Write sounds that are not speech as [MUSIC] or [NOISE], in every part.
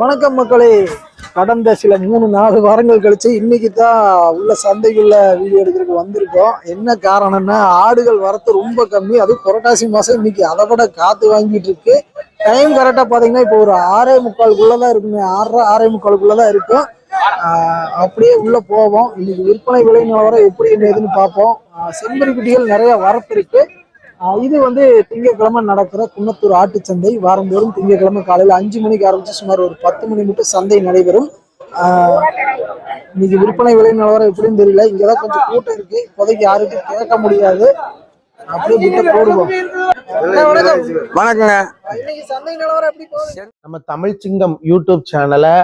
வணக்கம் மக்களே. கடந்த சில மூணு நாலு வாரங்கள் கழிச்சு இன்னைக்கு தான் உள்ள சந்தைக்குள்ள வீடியோ எடுக்கிறதுக்கு வந்திருக்கோம். என்ன காரணம்னா ஆடுகள் வரத்து ரொம்ப கம்மி. அதுவும் புரட்டாசி மாசம் இன்னைக்கு அதை விட காத்து வாங்கிட்டு இருக்கு. டைம் கரெக்டா பாத்தீங்கன்னா இப்போ ஒரு ஆறே முக்காலுக்குள்ளதான் இருக்குங்க ஆறரை ஆறே முக்காலுக்குள்ளதான் இருக்கும். அப்படியே உள்ள போவோம். இன்னைக்கு விற்பனை விலை நிலவரம் எப்படி என்னதுன்னு பார்ப்போம். ஆஹ் செம்பரி குட்டிகள் நிறைய வரத்து இருக்கு. இது வந்து திங்கட்கிழமை நடக்கிற குன்னத்தூர் ஆட்டுச்சந்தை. வாரந்தோறும் திங்கட்கிழமை காலையில் அஞ்சு மணிக்கு ஆரம்பிச்சு சுமார் ஒரு பத்து மணி மட்டும் சந்தை நடைபெறும். இன்னைக்கு விற்பனை விலை நிலவரம் எப்படின்னு தெரியல. இங்கதான் கொஞ்சம் கூட்டம் இருக்கு. இப்போதைக்கு யாருக்கும் கேட்க முடியாது. அப்படியே விட்டு போடுவோம். வணக்கங்க. இன்னைக்கு சந்தை நிலவரம் எப்படி போகுது? நம்ம தமிழ் சிங்கம் யூடியூப் சேனலை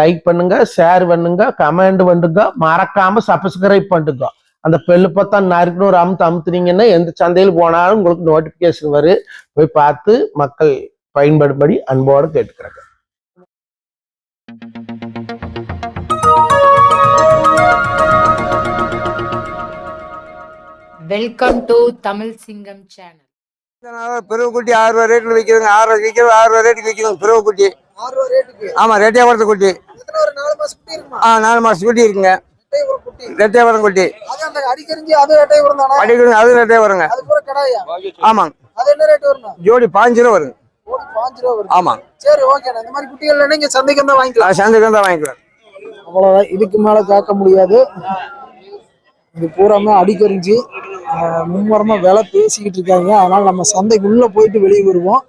லைக் பண்ணுங்க ஷேர் பண்ணுங்க கமெண்ட் பண்ணுங்க மறக்காம சப்ஸ்கிரைப் பண்ணுங்க. அந்த பெல்லு பார்த்தா நறுக்குன்னு ஒரு அமுத்து அமுத்துனீங்கன்னா எந்த சந்தையில் போனாலும் உங்களுக்கு நோட்டிபிகேஷன் வரும் போய் பார்த்து மக்கள் பயன்படும்படி அன்போடு கேட்டுக்கிறாங்க. வெல்கம் டு தமிழ் சிங்கம் சேனல் பிறகு குட்டி ஆறு ரூபா ரேட்ல விற்கிறதுங்க ஆறு ரூபா விற்கிறது ஆறு ரூபா ரேட்டுக்கு விற்கிறோம் பிறகு குட்டி ஆறு ரூபா ரேட்டுக்கு ஆமா ரெட்டையாவரத்து குட்டி. எத்தனை ஒரு நாலு மாசம் குட்டி இருக்குமா? ஆ நாலு மாசம் குட்டி இருக்குங்க. ரெட்டை ஒரு குட்டி குட்டி அது அந்த அடிக்கரிஞ்சி அது ரெட்டை வரும் தானே அடிக்கணும் அது ரெட்டையாவரங்க அது கூட கடாயா ஆமாங்க. அது என்ன ரேட் வரும் ஜோடி பாஞ்சு ரூபா வருங்க ஆமாங்க சரி ஓகேண்ணா இந்த மாதிரி குட்டிகள் இங்க சந்தைக்கு வந்தா வாங்கிக்கலாம். சந்தைக்கு தான் வாங்கிக்கலாம். அவ்வளவுதான். இதுக்கு மேல காக்க முடியாது. இது பூராமே அடிக்கரிஞ்சு. மும்முரமா விலை பேசிக்கிட்டு இருக்காங்க. அதனால நம்ம சந்தைக்குள்ள போயிட்டு வெளியே வருவோம்.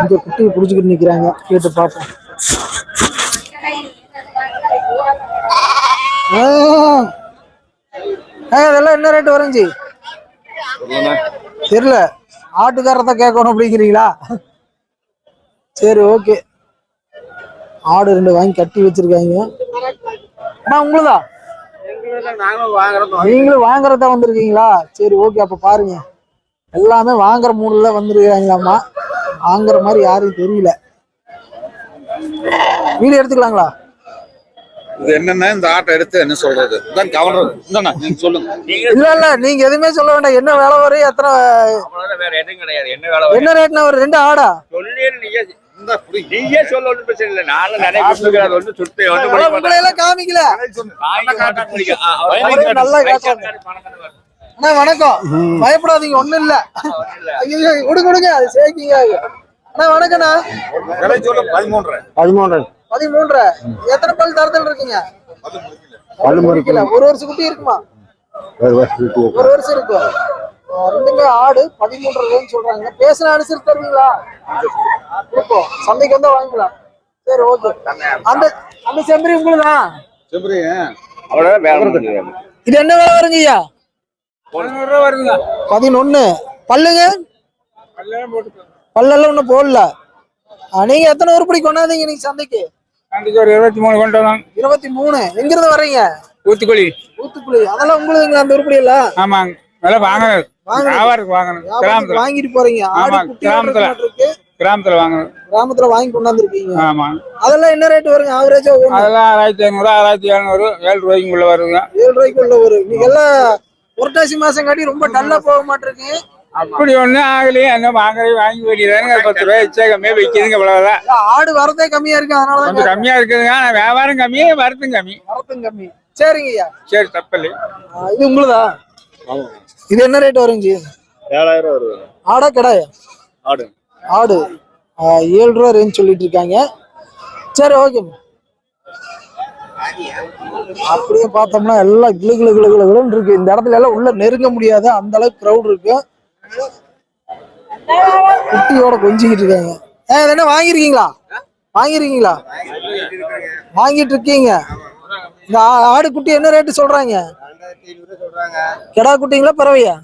இங்க குட்டியை புடிச்சுக்கிட்டு நிக்கிறாங்க. கேட்டு பார்ப்போம். இதெல்லாம் என்ன ரேட் வரைஞ்சி தெரியல. ஆட்டுக்காரத்தை கேட்கணும் அப்படிங்கிறீங்களா? சரி ஓகே ஆடு ரெண்டு வாங்கி கட்டி வச்சிருக்காங்க. அண்ணா உங்களுதா? நீங்களும் வாங்குறதா வந்திருக்கீங்களா? சரி ஓகே அப்ப பாருங்க. எல்லாமே வாங்குற மூணுல வந்திருக்காங்களாமா வாங்குற மாதிரி யாரும் தெரியல. வீடு எடுத்துக்கலாங்களா? இது என்னன்னா இந்த ஆட்டை எடுத்து என்ன சொல்றது? இதான் கவர்றது இந்தாண்ணா நீங்க சொல்லுங்க. இல்ல இல்ல நீங்க எதுவுமே சொல்ல வேண்டாம். என்ன வேலை வரும் எத்தனை வேற எதுவும் கிடையாது. என்ன வேலை என்ன ரேட்னா ஒரு ரெண்டு ஆடா? சொல்லி நீயே இந்த புடி. நீயே சொல்ல ஒன்றும் பிரச்சனை இல்லை. நானும் நிறைய கொடுத்துருக்கேன் ஒன்றும் சுட்டு ஒன்றும் ஆனா உங்களை எல்லாம் காமிக்கல. நல்லா. அண்ணா வணக்கம். பயப்படாதீங்க ஒண்ணும் இல்ல. ஐயோ விடுங்க விடுங்க. அது சேர்க்கிங்க அண்ணா வணக்கண்ணா விலை சொல்ல பதிமூன்றரை. பதிமூன்று பதிமூன்றரை எத்தனை பல் தரத்தில் இருக்கீங்க? ஒரு வருஷம் குட்டி இருக்குமா? ஒரு வருஷம் இருக்கும் ஆஹ் ரெண்டுமே ஆடு பதிமூன்று ரூபாய்ன்னு சொல்றாங்க. பேசின அனுசரிச்சு தருவீங்களா? இருக்கும் சந்தைக்கு வந்தா வாங்கிக்கலாம். சரி ஓகே. அந்த அந்த செம்பரி உங்களுதான் செம்பரி. இது என்ன வேலை வருங்க ஐயா? பதினொன்னு. பல்லுங்க? பல்லெல்லாம் ஒண்ணும் போடல. நீங்க எத்தனை உருப்படி கொண்டாந்தீங்க நீங்க சந்தைக்கு? ஒரு இருபத்தி மூணு கொண்டு வந்தோம் இருபத்தி மூணு. எங்க இருந்து வர்றீங்க? ஊத்துக்குழி. ஊத்துக்குழி. அதெல்லாம் உங்களுதுங்களா அந்த உருப்படி எல்லாம் ஆமாங்க. அதெல்லாம் வாங்கணும். வியாபாரத்துக்கு வாங்கணும் கிராமத்துல. வாங்கிட்டு போறீங்க. ஆடு ஆமா, குட்டி கிராமத்துல. கிராமத்துல வாங்கணும் கிராமத்துல வாங்கி கொண்டாந்துருக்கீங்க. ஆமா. அதெல்லாம் என்ன ரேட் வருங்க? ஆவரேஜா அதெல்லாம் ஆயிரத்தி ஐநூறு ஆயிரத்தி எழுநூறு ஏழு ரூபாய்க்குள்ள வருங்க ஏழு ரூபாய்க்கு உள்ள வரும் நீங்க எல்லாம் புரட்டாசி மாசம் காட்டி ரொம்ப டல்லா போக மாட்டிருக்கு. அப்படி ஒண்ணும் ஆகலையே என்ன வாங்குறது வாங்கி வேண்டியதானுங்க பத்து ரூபாய் எச்சா கம்மியா விற்கிதுங்க இவ்வளவுதான். ஆடு வரதே கம்மியா இருக்கு அதனால கொஞ்சம் கம்மியா இருக்குதுங்க ஆனா வியாபாரம் கம்மி வரத்தும் கம்மி. வரத்தும் கம்மி. சரிங்க ஐயா. சரி தப்பில்லை. இது உங்களுதா? இது என்ன ரேட் வருங்க ஏழாயிரம் வருது. ஆடா கடாயா ஆடு. ஆடு. ஏழு ரூபா ரேஞ்ச் சொல்லிட்டு இருக்காங்க. சரி ஓகே அப்படியே பார்த்தோம்னா எல்லாம் கிளு கிளு கிளு கிளு கிளுன்னு இருக்கு. இந்த இடத்துல எல்லாம் உள்ள நெருங்க முடியாது. அந்த அளவுக்கு க்ரௌட் இருக்கு. குட்டியோட கொஞ்சிக்கிட்டு இருக்காங்க. ஏ இது என்ன வாங்கிருக்கீங்களா வாங்கிருக்கீங்களா வாங்கிட்டு இருக்கீங்க இந்த ஆடு குட்டி என்ன ரேட்டு சொல்றாங்க? கிடா குட்டிங்களா பறவையா?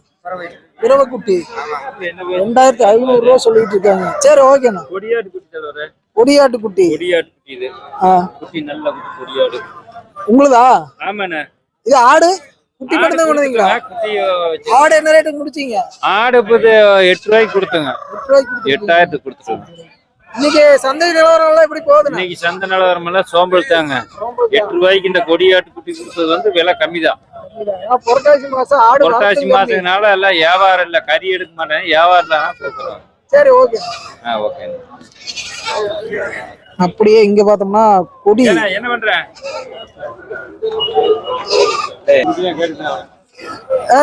பிறவை குட்டி. ரெண்டாயிரத்தி ஐநூறு ரூபா சொல்லிட்டு இருக்காங்க. சரி ஓகேண்ணா கொடியாட்டு குட்டி கொடியாடு. உங்களுதா? ஆமாண்ணே. இது ஆடு? குட்டி மட்டும் தான் கொண்டுவீங்களா குட்டி வச்சு ஆடு என்ன ரேட்டுக்கு முடிச்சீங்க ஆடு இப்போ எட்டு ரூபாய்க்கு கொடுத்துங்க. எட்டாயிரத்துக்கு கொடுத்துருங்க இன்னைக்கு சந்தை நிலவரம் எல்லாம் எப்படி போகுதுண்ணா? இன்னைக்கு சந்தை நிலவரம் எல்லாம் சோம்பல் தாங்க எட்டு ரூபாய்க்கு இந்த கொடியாட்டு குட்டி கொடுத்தது வந்து விலை கம்மி தான் புரட்டாசி மாசம் ஆடு புரட்டாசி. மாசத்தினால எல்லாம் வியாபாரம் இல்ல. கறி எடுக்க மாட்டேன் வியாபாரம் தான் சரி ஓகே. ஆ ஓகே அப்படியே இங்க பார்த்தோம்னா கொடி. என்ன பண்ற?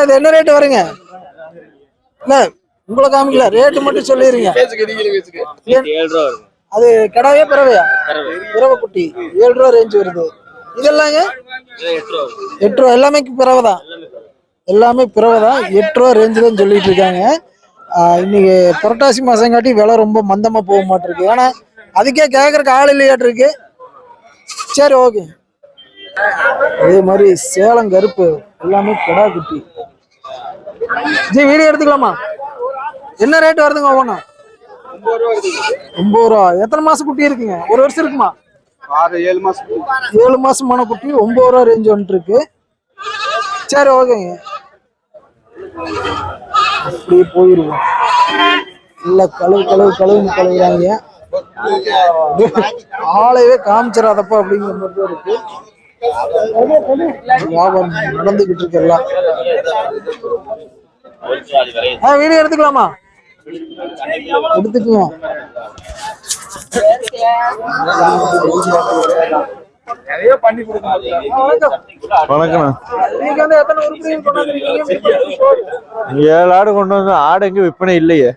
இது என்ன ரேட் வருங்க? இல்ல உங்களை காமிக்கல ரேட்டு மட்டும் சொல்லிடுங்க அது கடாவே பிறவையா? பிறவை குட்டி ஏழு ரூபா ரேஞ்ச் வருது. இதெல்லாங்க? எட்டு ரூபா. எல்லாமே பிறவை தான் எல்லாமே பிறவை தான் எட்டு ரூபா ரேஞ்சு தான் சொல்லிட்டு இருக்காங்க. இன்னைக்கு புரட்டாசி மாசம் காட்டி விலை ரொம்ப மந்தமா போக மாட்டிருக்கு. ஏன்னா அதுக்கே கேட்கறக்கு ஆள் இல்லையாட்டு இருக்கு. சரி ஓகே அதே மாதிரி சேலம் கருப்பு எல்லாமே கிடா குட்டி. ஜி வீடியோ எடுத்துக்கலாமா? என்ன ரேட் வருதுங்க ஒவ்வொன்றும்? ஒன்பது ரூபா எத்தனை மாசம் குட்டி இருக்குங்க? ஒரு வருஷம் இருக்குமா? ஆறு ஏழு மாசம் ஏழு மாசமான குட்டி ஒன்பது ரூபா ரேஞ்ச் வந்துட்டு இருக்கு சரி ஓகேங்க அப்படியே போயிருவோம். இல்ல கழுவு கழுவு கழுவுன்னு கழுவுறாங்க. ஆளையவே காமிச்சிடாதப்பா அப்படிங்கிற மாதிரி இருக்கு. வியாபாரம் நடந்துகிட்டு இருக்கு எல்லாம். வீடியோ எடுத்துக்கலாமா? எடுத்துக்குங்க வணக்கம். ஏழு ஆடு கொண்டு வந்து ஆடு எங்க விற்பனை இல்லையே.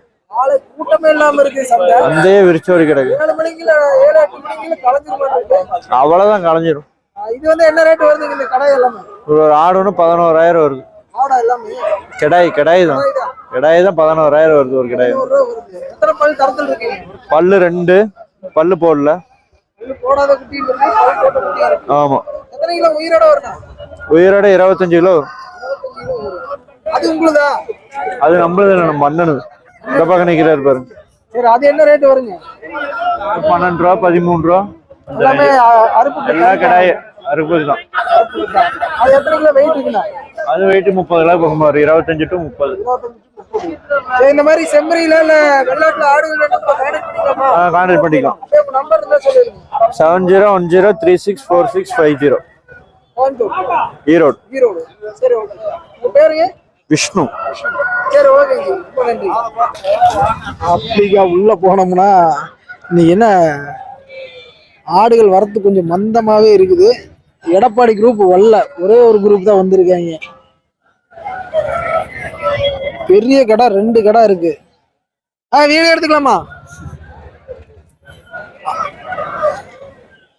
கூட்டமே இல்லாம இருக்கு சந்தை. அந்தே விரிச்சோடி கிடக்கு. ஏழு மணிக்குள்ள ஏழு எட்டு மணிக்குள்ள கலைஞ்சிரு மாட்டிருக்கு அவ்வளவுதான் களைஞ்சிரும் இது வந்து என்ன ரேட் வருதுங்க இந்த கடை எல்லாமே? ஒரு ஒரு ஆடு ஒன்று பதினோராயிரம் வருது. ஆடா எல்லாமே? கிடாய் கிடாய் தான். கிடாய் தான். பதினோராயிரம் வருது ஒரு கிடாய் பல்லு ரெண்டு பல்லு போடல. போடாத குட்டி ஆமா. எத்தனை கிலோ? உயிரோட வரணும் உயிரோட இருபத்தஞ்சு கிலோ. அது உங்களுதா? அது நம்மளது இல்லை, நம்ம அண்ணனு இந்த பக்கம் நிக்கிறாரு பாருங்க. சரி அது என்ன ரேட் வருங்க? பன்னெண்டு ரூபா பதிமூணு ரூபா. எல்லாமே range. அ- அறுப்பு எல்லா கிடாய் அறுபது தான். அது வெயிட் இருக்குண்ணா? அது வெயிட் முப்பது கிலோ பக்கம் வரும். இருபத்தஞ்சு டு முப்பது. இந்த மாதிரி செம்மறியில இல்ல வெள்ளாட்டுல ஆடுகள் வேணும் கான்டாக்ட் பண்ணிக்கலாமா? Seven zero one zero three six four six five zero Erode. Erode. சரி ஓகே உங்க பேருங்க? விஷ்ணு. அப்படிக்கா உள்ள போனோம்னா நீ என்ன? ஆடுகள் வரத்து கொஞ்சம் மந்தமாவே இருக்குது. எடப்பாடி குரூப் வரல. ஒரே ஒரு குரூப் தான் வந்திருக்காங்க. பெரிய கடை ரெண்டு கடை இருக்கு. ஆ வீடியோ எடுத்துக்கலாமா?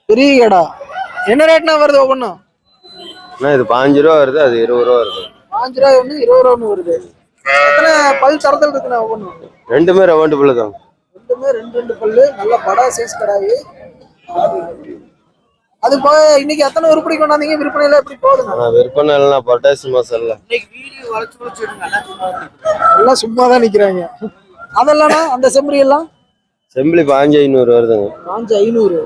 பெரிய கடை. என்ன ரேட்னா வருது ஒவ்வொன்றும் அண்ணா இது பாஞ்சு ரூபா வருது அது இருபது ரூபா வருது. பாஞ்சு ரூபாய் ஒன்று இருபது ரூபா ஒன்று வருது. எத்தனை பல் தரத்தில் இருக்குண்ணா ஒவ்வொன்றும் ரெண்டுமே ரவுண்டு பிள்ளை தான். ரெண்டுமே ரெண்டு ரெண்டு பல்லு. நல்ல படா சைஸ் கடாயி அது போக இன்னைக்கு எத்தனை உருப்படி கொண்டாந்தீங்க? விற்பனையில எப்படி போகுதுங்க ஆனால் விற்பனை இல்லைனா புரட்டாசி மாதம் இல்லை. எல்லாம் சும்மா தான் நிக்கிறாங்க. அதெல்லாம் அந்த செம்மறி எல்லாம்? செம்பிளி பாஞ்சு ஐநூறு வருதுங்க. பாஞ்சு ஐநூறு.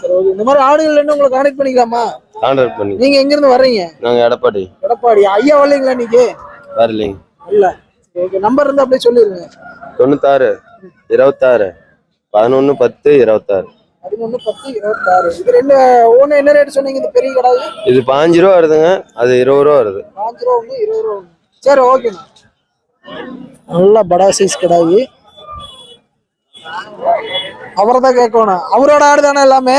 சரி ஓகே. இந்த மாதிரி ஆடுகள் என்ன உங்களை கான்டெக்ட் பண்ணிக்கலாமா? கான்ட்ராக்ட் பண்ணி. நீங்க எங்க இருந்து வர்றீங்க? நாங்கள் எடப்பாடி. எடப்பாடி. ஐயா வரலீங்களா இன்னைக்கு? வரலைங்க. இல்ல ஓகே. நம்பர் இருந்தா அப்படியே சொல்லிருங்க. தொண்ணூத்தாறு இருபத்தாறு பதினொன்று பத்து இருபத்தாறு. பதினொன்று பத்து இருபத்தாறு. இது ரெண்டு ஒன்று என்ன ரேட் சொன்னீங்க? இந்த பெரிய கடாய் இது பாஞ்சு ரூபா வருதுங்க. அது இருபது ரூபா வருது. பாஞ்சு ரூபா ஒன்று இருபது ரூபா ஒன்று சரி ஓகேண்ணா நல்ல படா சைஸ் கடாயி. அவரை தான் கேட்கணும் அவரோட ஆடு தானே எல்லாமே?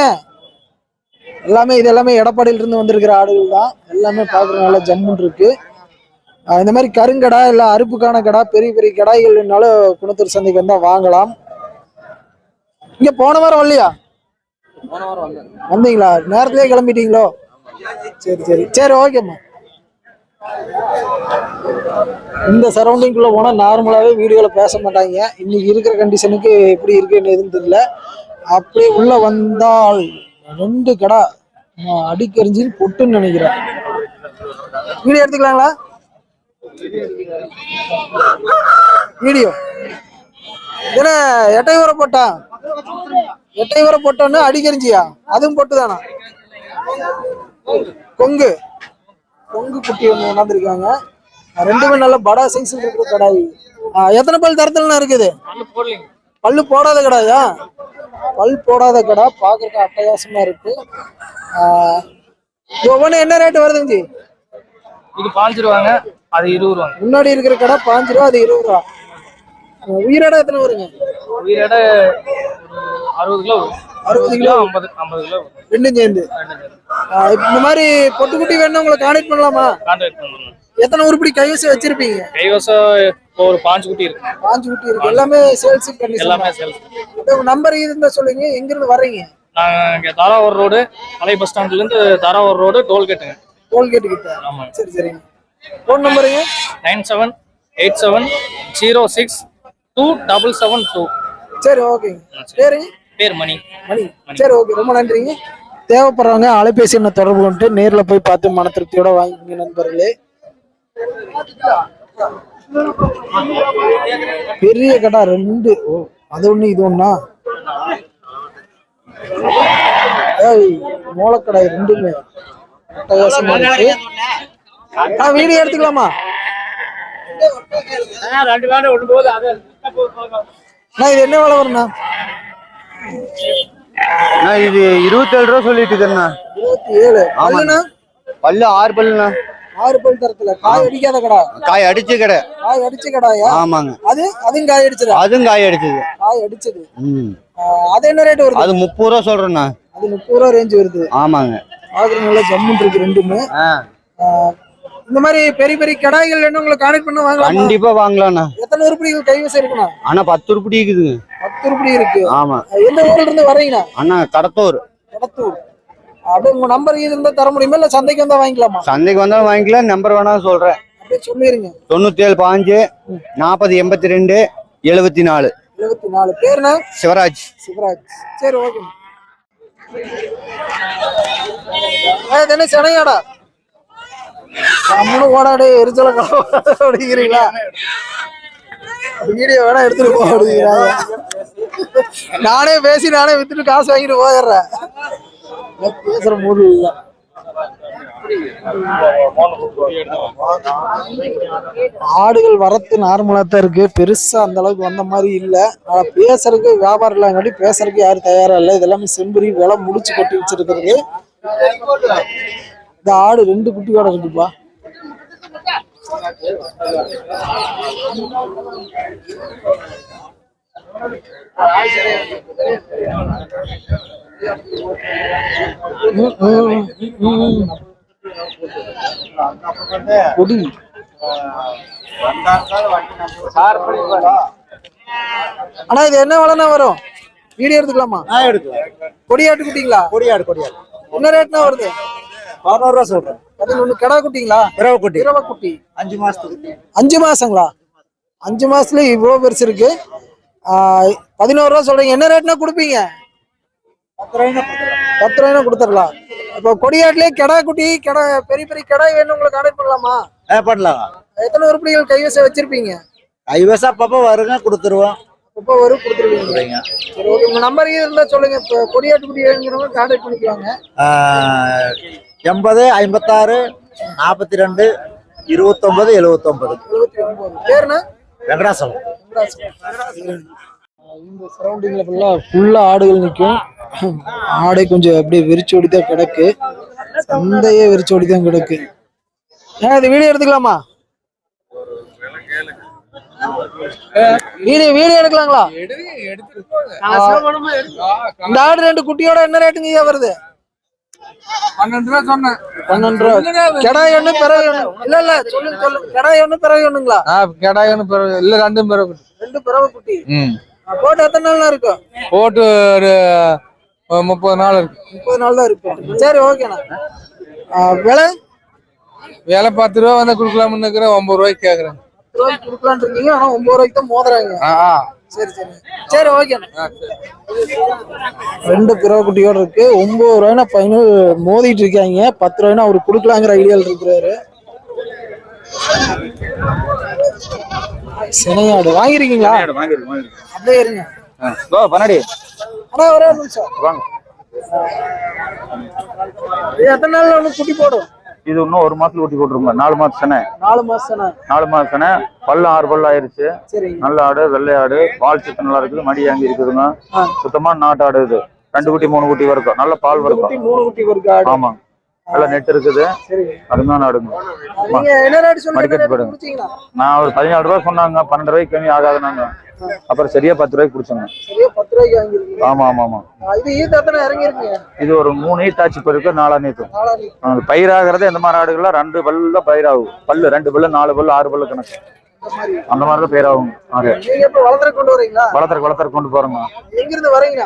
எல்லாமே இது எல்லாமே எடப்பாடியில இருந்து வந்திருக்கிற ஆடுகள் தான். எல்லாமே பார்க்குற நல்ல ஜம்முன் இருக்கு. இந்த மாதிரி கருங்கடா இல்லை அறுப்புக்கான கடா பெரிய பெரிய கடாய்கள்னாலும் குணத்தூர் சந்தைக்கு வந்தால் வாங்கலாம். இங்க போன வாரம் வரலையா? வந்தீங்களா? நேரத்திலே கிளம்பிட்டீங்களோ? சரி சரி. சரி ஓகேம்மா இந்த சரௌண்டிங்குள்ள போனா நார்மலாவே வீடுகளை பேச மாட்டாங்க. இன்னைக்கு இருக்கிற கண்டிஷனுக்கு எப்படி இருக்குன்னு எதுவும் தெரியல. அப்படியே உள்ள வந்தால் ரெண்டு கடை அடிக்கரிஞ்சு பொட்டுன்னு நினைக்கிறேன். வீடியோ எடுத்துக்கலாங்களா? வீடியோ. என்ன எட்டை ஊற எட்டை ஊற போட்டோன்னு அடிக்கரிஞ்சியா அதுவும் பொட்டு தானா கொங்கு. கொங்கு குட்டி ஒன்று கொண்டாந்துருக்காங்க ரெண்டுமே நல்ல படா சைஸ் இருக்கிற கடாய். எத்தனை பல் தரத்துல இருக்குது? பல்லு போடாத கடாயா? பல் போடாத கடா. பார்க்கறதுக்கு அட்டகாசமா இருக்கு. ஒவ்வொன்று என்ன ரேட் வருதுங்க? ஜி இது பாஞ்சு ரூபாங்க அது இருபது ரூபாங்க முன்னாடி இருக்கிற கடை பாஞ்சு ரூபா அது இருபது ரூபா உயிரோட எத்தனை வருங்க? உயிரோட அறுபது கிலோ. அறுபது கிலோ ஐம்பது ஐம்பது கிலோ. ரெண்டும் சேர்ந்து. இந்த மாதிரி பொட்டுக்குட்டி வேணும் உங்களை கான்டாக்ட் பண்ணலாமா? கான்ட்ராக்ட் பண்ணணும் எத்தனை உருப்படி கைவசம் வச்சிருப்பீங்க? கைவசம் ஒரு பாஞ்சு குட்டி இருக்கு. பாஞ்சு குட்டி இருக்கு. எல்லாமே சேல்ஸ் பண்ணி எல்லாமே சேல்ஸ் நம்பர் இருந்தா சொல்லுங்க. எங்க இருந்து வர்றீங்க? நாங்கள் இங்கே தாராவூர் ரோடு பழைய பஸ் ஸ்டாண்ட்லேருந்து தாராவூர் ரோடு டோல்கேட்டுங்க டோல்கேட் கிட்ட. ஆமாங்க. சரி சரிங்க phone நம்பருங்க nine seven eight seven zero six two double seven two. சரி ஓகேங்க. பேருங்க? பேர் மணி. மணி. சரி ஓகே ரொம்ப நன்றிங்க. தேவைப்படுறவங்க அலைபேசி எண்ணை தொடர்பு கொண்டு நேர்ல போய் பார்த்து மன திருப்தியோட வாங்கிக்கோங்க நண்பர்களே. பெரிய கடை ரெண்டு. ஓ அது ஒண்ணு இது ஒண்ணா? மூலக்கடை ரெண்டுமே. வீடியோ எடுத்துக்கலாமா? ரெண்டு வேலை ஒன்று இது என்ன விலை வரும்ண்ணா? இது இருபத்தேழு ரூபா சொல்லிட்டு இருக்கேண்ணா பல்லுண்ணா? பல்லு ஆறு பல்லுண்ணா. ஆறு பல் தரத்துல. காய் அடிக்காத கடா. காய் அடிச்ச கடை. காய் அடிச்ச கடாயா? ஆமாங்க. அது அதுவும் காய் அடிச்சதா? அதுவும் காய் அடிச்சது. காய் அடிச்சது. அது என்ன ரேட் வருது? அது முப்பது ரூபா சொல்றேண்ணா. அது முப்பது ரூபா ரேஞ்ச் வருது. ஆமாங்க. ஆகுற நல்லா ஜம்முன் இருக்கு ரெண்டுமே. இந்த மாதிரி பெரிய பெரிய கடாய்கள் என்ன உங்களை கான்டெக்ட் பண்ண வாங்கலாம்? கண்டிப்பா வாங்கலாம்ண்ணா. எத்தனை உருப்படிகள் கைவசம் இருக்குண்ணா? ஆனா பத்து உருப்படி இருக்குதுங்க. பத்து உருப்படி இருக்கு. ஆமா. எந்த ஊர்ல இருந்து வர்றீங்கண்ணா? அண்ணா கடத்தூர். கடத்தூர். அப்படியே உங்க நம்பர் இது இருந்தா தர முடியுமா? இல்ல சந்தைக்கு வந்தா வாங்கிக்கலாமா? சந்தைக்கு வந்தாலும் வாங்கிக்கலாம் நம்பர் வேணாலும் சொல்றேன். அப்படியே சொல்லிருங்க. தொண்ணூத்தி ஏழு பாஞ்சு நாற்பது எண்பத்தி ரெண்டு எழுபத்தி நாலு எழுபத்தி நாலு பேருண்ணா? சிவராஜ். சிவராஜ். சரி ஓகே சென்னையாடா நம்மளும் ஓடாடு எரிச்சல அப்படிங்கிறீங்களா? வீடியோ வேணா எடுத்துட்டு போ அப்படிங்கிறாங்க நானே பேசி நானே வித்துட்டு காசு வாங்கிட்டு போயிடுறேன். பேசுற மூடு ஆடுகள் வரத்து நார்மலாக தான் இருக்கு. பெருசா அந்த அளவுக்கு வந்த மாதிரி இல்ல. ஆனால் பேசுறதுக்கு வியாபாரம் இல்லாங்காட்டி பேசுறதுக்கு யாரும் தயாரா இல்ல. இதெல்லாமே செம்புரி விலை முடிச்சு கொட்டி வச்சிருக்கிறது. இந்த ஆடு ரெண்டு குட்டியோட இருக்குப்பா ம், ம், ம். கொடி அண்ணா இது என்ன விலைண்ணா வரும்? வீடியோ எடுத்துக்கலாமா? கொடியாட்டு குட்டிங்களா? கொடியாடு கொடியாடு என்ன ரேட்னா வருது? பதினோரு ரூபா சொல்றேன். பதினொன்னு கிடா குட்டிங்களா இரவு குட்டி இரவ குட்டி அஞ்சு மாசத்துக்கு. அஞ்சு மாசங்களா? அஞ்சு மாசத்துல இவ்வளவு பெருசு இருக்கு. பதினோரு ரூபா சொல்றீங்க. என்ன ரேட்னா கொடுப்பீங்க? பத்து ரூபாய்னா கொடுத்துடலாம். இப்போ கொடியாட்டுலயே கிடா குட்டி கிடா பெரிய பெரிய கிடா வேணும் உங்களுக்கு கான்டாக்ட் பண்ணலாமா? பண்ணலாம். எத்தனை உருப்படிகள் கைவசம் வச்சிருப்பீங்க? கைவசம் அப்பப்போ வருங்க கொடுத்துருவோம். இப்போ வரும் கொடுத்துருவீங்க. சரி ஓகே உங்க நம்பர் இருந்தா சொல்லுங்க. இப்போ கொடியாட்டு குட்டி வேணுங்கிறவங்க கான்டாக்ட் பண்ணிக்குவாங்க. எண்பது ஐம்பத்தாறு நாற்பத்தி ரெண்டு இருபத்தொன்பது எழுவத்தொன்பது எழுபத்தி ஒன்பது பேருண்ணா வெங்கடாசலம். இந்த சரௌண்டிங்ல ஃபுல்லா ஃபுல்லா ஆடுகள் நிற்கும் ஆடை கொஞ்சம் அப்படியே வெறிச்சோடி தான் கிடக்கு. சந்தையே வெறிச்சோடி தான் கிடக்கு. ஏன் இது வீடியோ எடுத்துக்கலாமா? வீடியோ வீடியோ எடுக்கலாங்களா? இந்த ஆடு ரெண்டு குட்டியோட என்ன ரேட்டுங்க ஐயா வருது? பன்னெண்டு ரூபா சொன்னேன். பன்னெண்டு ரூபா. கிடாய் ஒண்ணு பிறகு ஒண்ணு இல்ல இல்ல சொல்லுங்க சொல்லுங்க கிடாய் ஒண்ணு பிறகு ஒண்ணுங்களா ஆ கேடாயன்னு பிறகு இல்லை ரெண்டும் பிறகு ரெண்டு குட்டி. ம். போட்டு எத்தனை நாள்லாம் இருக்கும்? போட்டு ஒரு முப்பது நாள் இருக்கு முப்பது நாள் தான் இருக்கும். சரி ஓகேண்ணா விலை? வேலை பத்து ரூபா வந்து கொடுக்கலாம்னு இருக்கிறேன் ஒன்பது ரூபாய்க்கு கேட்குறேன் ரூபாய்க்கு கொடுக்கலான்னு இருக்கீங்க ஆனா ஒன்பது ரூபாய்க்கு தான் மோதுறாங்க. சரி சரி. சரி சரி. ரெண்டு பிறவை குட்டியோட இருக்கு. ஒன்பது ரூபாய்னா ஃபைனல் மோதிட்டு இருக்காங்க. பத்து ரூபாய்னா அவரு கொடுக்கலாங்கிற ஐடியால இருக்கிறாரு. சினையாடு வாங்கிருக்கீங்களா? அப்படியே இருங்க. பண்ணாடி. அண்ணா ஒரே ஒரு நிமிஷம். வாங்க. இது எத்தனை நாள்ல ஒண்ணு குட்டி போடும்? இது இன்னும் ஒரு மாசத்துல ஊட்டி போட்டுருங்க. நாலு மாசம் நாலு மாசம் நாலு மாசம் தானே? பல்லு ஆறு பல்லு ஆயிருச்சு. நல்ல ஆடு வெள்ளை ஆடு. வால் சித்து நல்லா இருக்குது. மடி அங்க இருக்குதுங்க. சுத்தமா நாட்டு ஆடு இது. ரெண்டு குட்டி மூணு குட்டி வரைக்கும். நல்ல பால் வரைக்கும். மூணு குட்டி இருக்கு ஆடு. ஆமாங்க. நல்ல நெட் இருக்குது. அருமையான ஆடுங்க. மடிக்கட்டு போடுங்க. நான் ஒரு பதினாலு ரூபாய் சொன்னாங்க. பன்னெண்டு ரூபாய்க்கு கம்மி ஆகாது நாங்க அப்புறம் சரியா பத்து ரூபாய்க்கு பிடிச்சோங்க சரியா பத்து ரூபாய்க்கு வாங்கிருக்கீங்க ஆமா ஆமா ஆமா. இது இறங்கிருக்கீங்க ஒரு மூணு ஈத்தாச்சு இப்போ இருக்கு நாலா அது பயிராகிறது இந்த மாதிரி ஆடுகள்லாம் ரெண்டு பல்லு தான் பயிராகும் பல்லு ரெண்டு பல்லு நாலு பல்லு ஆறு பல்லு கணக்கு. அந்த மாதிரி. தான் பயிராகும் வளர்த்துற கொண்டு வரீங்களா? வளர்த்துற வளர்த்துற கொண்டு போறோங்க. எங்க இருந்து வரீங்க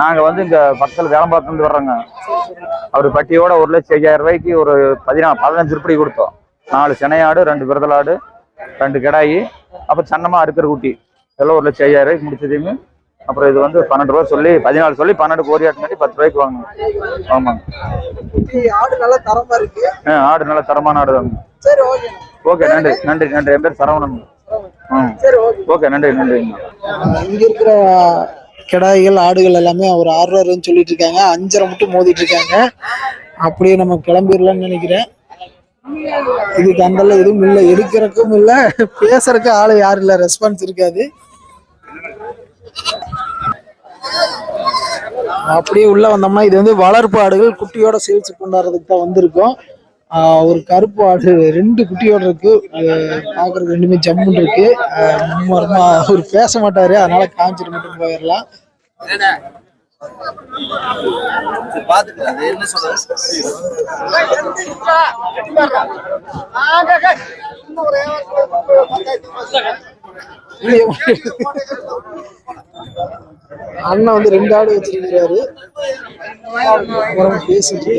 நாங்க வந்து இங்க பக்கத்துல வேலம்பாத்துல இருந்து வர்றோங்க. அவர் பட்டியோட ஒரு லட்சம் ஐயாயிரம் ரூபாய்க்கு ஒரு பதினா பதினஞ்சு ரூபாய் கொடுத்தோம். நாலு சினையாடு ரெண்டு விரதலாடு ரெண்டு கிடாயி அப்புறம் சன்னமா அறுக்கிற குட்டி. எல்லாம் ஒரு லட்சம் ஐயாயிரம் ரூபாய்க்கு முடிச்சதையுமே அப்புறம் இது வந்து பன்னெண்டு ரூபா சொல்லி பதினாலு சொல்லி பன்னெண்டு கோரி ஆட்டுனாட்டி பத்து ரூபாய்க்கு வாங்கணும் ஆமாங்க. ஆடு நல்லா தரமா இருக்கு? ஆ, ஆடு நல்ல தரமான ஆடு தாங்க. சரி ஓகே. ஓகே நன்றி நன்றி நன்றி. என் பேர் சரவணன். ஓகே. ஓகே நன்றி நன்றிங்க இங்க இருக்கிற கிடாய்கள் ஆடுகள் எல்லாமே ஒரு ஆறு ரூபான்னு சொல்லிட்டு இருக்காங்க. அஞ்சரை மட்டும் மோதிட்டு இருக்காங்க. அப்படியே நம்ம கிளம்பிடலாம்னு நினைக்கிறேன். இதுக்கு அந்தல எதுவும் இல்லை. எடுக்கிறக்கும் இல்லை. பேசுறதுக்கு ஆளு யாரும் இல்லை. ரெஸ்பான்ஸ் இருக்காது. அப்படியே உள்ள வந்தோம்னா இது வந்து வளர்ப்பு ஆடுகள். குட்டியோட சேல்ஸ் கொண்டாடுறதுக்கு தான் வந்திருக்கோம். ஒரு கருப்பு ஆடு ரெண்டு குட்டியோட இருக்கு. ஆஹ் பார்க்கறதுக்கு ரெண்டுமே ஜம்முன்னு இருக்கு. மும்மரமா அவர் பேச மாட்டாரு. அதனால காமிச்சிட்டு மட்டும் போயிடலாம். அண்ணன் வந்து ரெண்டு ஆடு வச்சிருக்கிறாரு. பேசிட்டு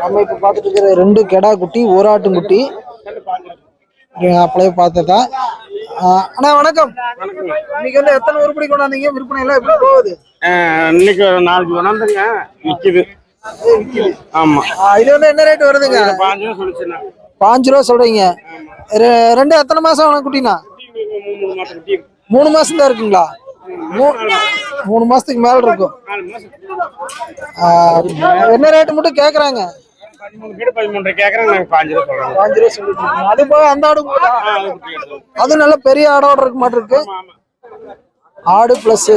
நம்ம இப்ப பாத்துட்டு இருக்கிற ரெண்டு கெடா குட்டி ஒரு ஆட்டுக்குட்டி அப்படியே பார்த்ததா அண்ணா வணக்கம். இன்னைக்கு வந்து எத்தனை உருப்படி கொண்டாந்தீங்க? விற்பனை எல்லாம் எப்படி போகுது? இன்னைக்கு ஒரு விக்குது. ஏய், விக்குது. ஆமா. இது வந்து என்ன ரேட் வருதுங்க? பாஞ்சு சொல்லிச்சுண்ணா. பாஞ்சு ரூபா சொல்றீங்க. ரெண்டு எத்தனை மாசம் ஆன குட்டினா மூணு மாசம் தான் இருக்குங்களா? மூணு மாசத்துக்கு மேல இருக்கும். நாலு என்ன ரேட்டு மட்டும் கேக்குறாங்க? பதிமூணு பேர் பதிமூன்றரை கேட்கறாங்க நாங்க பாஞ்சு ரூபா சொல்றோம். பாஞ்சு ரூபா சொல்லிட்டு இருக்கீங்க. அது போக அந்த ஆடு அது நல்ல பெரிய ஆடோட இருக்க மாட்டு இருக்கு ஆமா ஆமா. ஆடு பிளஸ்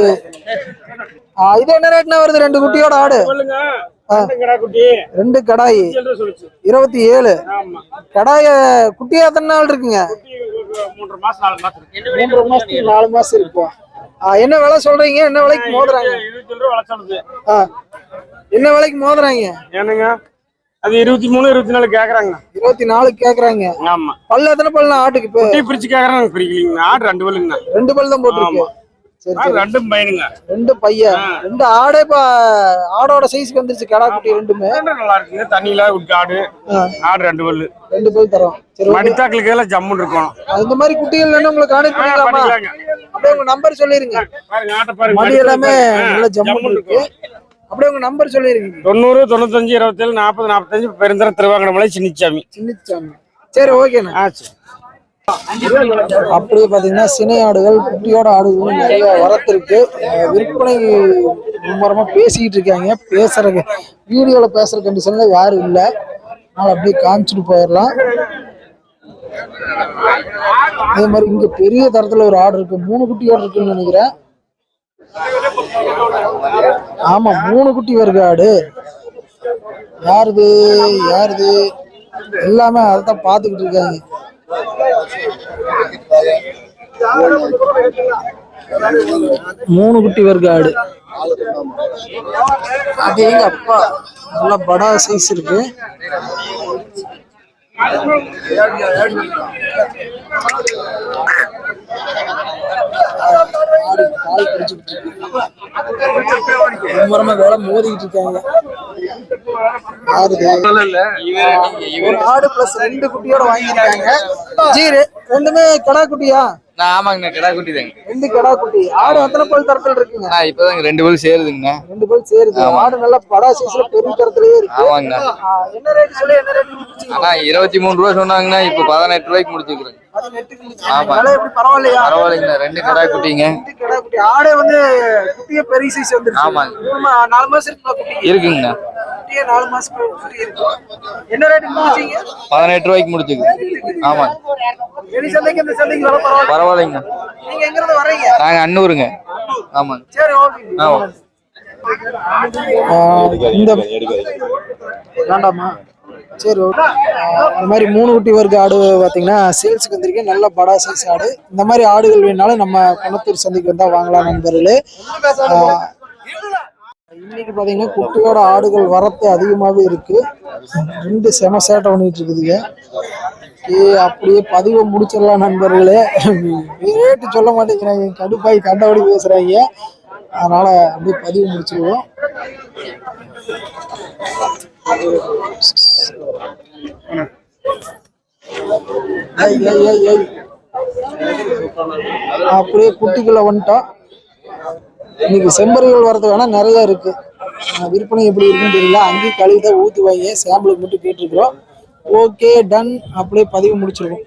இது என்ன ரேட்னா வருது? ரெண்டு குட்டியோட ஆடு. சொல்லுங்க. ஆ. ரெண்டு கிடா குட்டி. ரெண்டு கடாய். சில்லறை சொல்லுச்சு. இருபத்தி ஏழு. ஆமா. கடாய குட்டியா எத்தனை நாள் இருக்குங்க? குட்டி ஒரு மூன்றரை மாசம் நாலு மாசம் இருக்கு. மூன்றரை மாசத்துக்கு நாலு மாசம் இருக்கும் ஆ, என்ன விலை சொல்றீங்க? என்ன விலைக்கு மோதுறாங்க? ஆ, என்ன விலைக்கு மோதுறாங்க? ஏனுங்க அது இருபத்தி மூணு இருபத்தி நாலு கேக்குறாங்க. இருபத்தி நாலு கேக்குறாங்க. ஆமா. பல்லு எத்தனை பல்லு ஆட்டுக்கு இப்போ? குட்டி பிரிச்சு கேக்குறாங்க பிரிக்கலீங்க ஆடு ரெண்டு பல்லுங்க ரெண்டு பல் தான் போட்டிருக்கு. ரெண்டும் பையனுங்க. ரெண்டு பையன். ரெண்டு ஆடே இப்ப ஆடோட சைஸ்க்கு வந்துருச்சு கடா குட்டி ரெண்டுமே. நல்லா இருக்குங்க. தண்ணியில விட்டு ஆடு. ஆடு ரெண்டு பல்லு. ரெண்டு பல் தரோம். சரி. மடித்தாக்களுக்கு எல்லாம் ஜம்முன்னு இருக்கும் இந்த மாதிரி குட்டிகள் வேணும் உங்களுக்கு கான்டெக்ட் பண்ணிக்கலாமா. அப்படியே உங்க நம்பர் சொல்லிருங்க. பாருங்க ஆட்டை பாருங்க. மடி எல்லாமே நல்ல ஜம்முன்னு இருக்கு. அப்படியே உங்க நம்பர் சொல்லிருங்க தொண்ணூறு தொண்ணூத்தஞ்சு இருபத்தேழு நாற்பது நாற்பத்தஞ்சு பெருந்தர திருவாங்கடமலை சின்னிச்சாமி. சின்னச்சாமி. சரி ஓகேண்ணா ஆ சரி. அப்படியே பாத்தீங்கன்னா சினை ஆடுகள் குட்டியோட ஆடுகள் நிறைய வரத்திருக்கு விற்பனை மும்மரமா பேசிக்கிட்டு இருக்காங்க. பேசுற வீடியோல பேசுற கண்டிஷன்ல யாரும் இல்ல. அதனால அப்படியே காமிச்சிட்டு போயிடலாம். அதே மாதிரி இங்க பெரிய தரத்துல ஒரு ஆடு இருக்கு. மூணு குட்டியோட இருக்குன்னு நினைக்கிறேன். ஆமா மூணு குட்டி வருது ஆடு. யாருது யாருது? எல்லாமே அதான் பாத்துக்கிட்டு இருக்காங்க. மூணு குட்டி வருது ஆடு. அது எங்க அப்பா? நல்லா படா சைஸ் இருக்கு. ஆடு கால் பிடிச்சுக்கிட்டு இருக்கு மும்முரமா வேலை மோதிக்கிட்டு இருக்காங்க. ஆறுது ஒரு ஆடு பிளஸ் ரெண்டு குட்டியோட வாங்கியிருக்காங்க. ஜி ரெ- ரெண்டுமே கடா குட்டியா? நான் ஆமாங்கண்ணா கிடா குட்டி தாங்க ரெண்டு கடா குட்டி. ஆடு எத்தனை பல் தரத்தில் இருக்குங்க? இப்பதாங்க ரெண்டு பேரும் சேருதுங்கண்ணா. ரெண்டு பல் சேருது. ஆடு நல்லா படா சைஸ்ல பெரிய தரத்திலேயே இருக்கு. ஆமாங்கண்ணா. என்ன ரேட் சொல்லி என்ன ரேட் முடிச்சீங்க ஆனா இருபத்தி மூணு ரூபா சொன்னாங்கண்ணா இப்போ பதினெட்டு ரூபாய்க்கு முடிச்சுக்கிறேங்க. முடிச்சீங்க. ஆமா. பரவாயில்லைங்கண்ணா ரெண்டு கிடா குட்டிங்க. ரெண்டு கடா குட்டி. ஆடே வந்து குட்டியே பெரிய சைஸ் வந்துருச்சு. ஆமாங்க. நாலு மாசம் இருக்குங்களா குட்டி? இருக்குங்கண்ணா குட்டியே நாலு மாசம் என்ன ரேட் முடிச்சீங்க? பதினெட்டு ரூபாய்க்கு முடிச்சுக்கிறேன் ஆமாங்க வெளி சந்தைக்கு இந்த சந்தைக்கு பரவாயில்ல? பரவாயில்லைங்கண்ணா நீங்க எங்க இருந்து வர்றீங்க? நாங்க அன்னூருங்க. ஆமாங்க சரி ஓகே. ஆ ஆஹ் இந்த வேண்டாமா சரி இந்த மாதிரி மூணு குட்டி வர்க்க ஆடு பார்த்தீங்கன்னா சேல்ஸுக்கு வந்திருக்கேன் நல்ல படா சைஸ் ஆடு. இந்த மாதிரி ஆடுகள் வேணாலும் நம்ம குணத்தூர் சந்தைக்கு வந்தால் வாங்கலாம் நண்பர்களே. இன்னைக்கு பார்த்தீங்கன்னா குட்டியோட ஆடுகள் வரத்து அதிகமாகவே இருக்கு. ரெண்டு செம சேட்டை பண்ணிட்டு இருக்குதுங்க. ஏ அப்படியே பதிவை முடிச்சிடலாம் நண்பர்களே. [LAUGHS] ரேட்டு சொல்ல மாட்டேங்கிறாங்க. கடுப்பாய் கண்டபடி பேசுறாங்க. அதனால அப்படியே பதிவு முடிச்சிருவோம். அப்படியே குட்டிக்குள்ள வந்துட்டோம். இன்னைக்கு செம்பருகள் வரது வேணா நிறைய இருக்கு. விற்பனை எப்படி இருக்குன்னு தெரியல. அங்கேயும் கழுவி தான் ஊற்றுவாங்க சாம்பிளுக்கு மட்டும் கேட்டிருக்கிறோம். ஓகே டன் அப்படியே பதிவு முடிச்சிருக்கோம்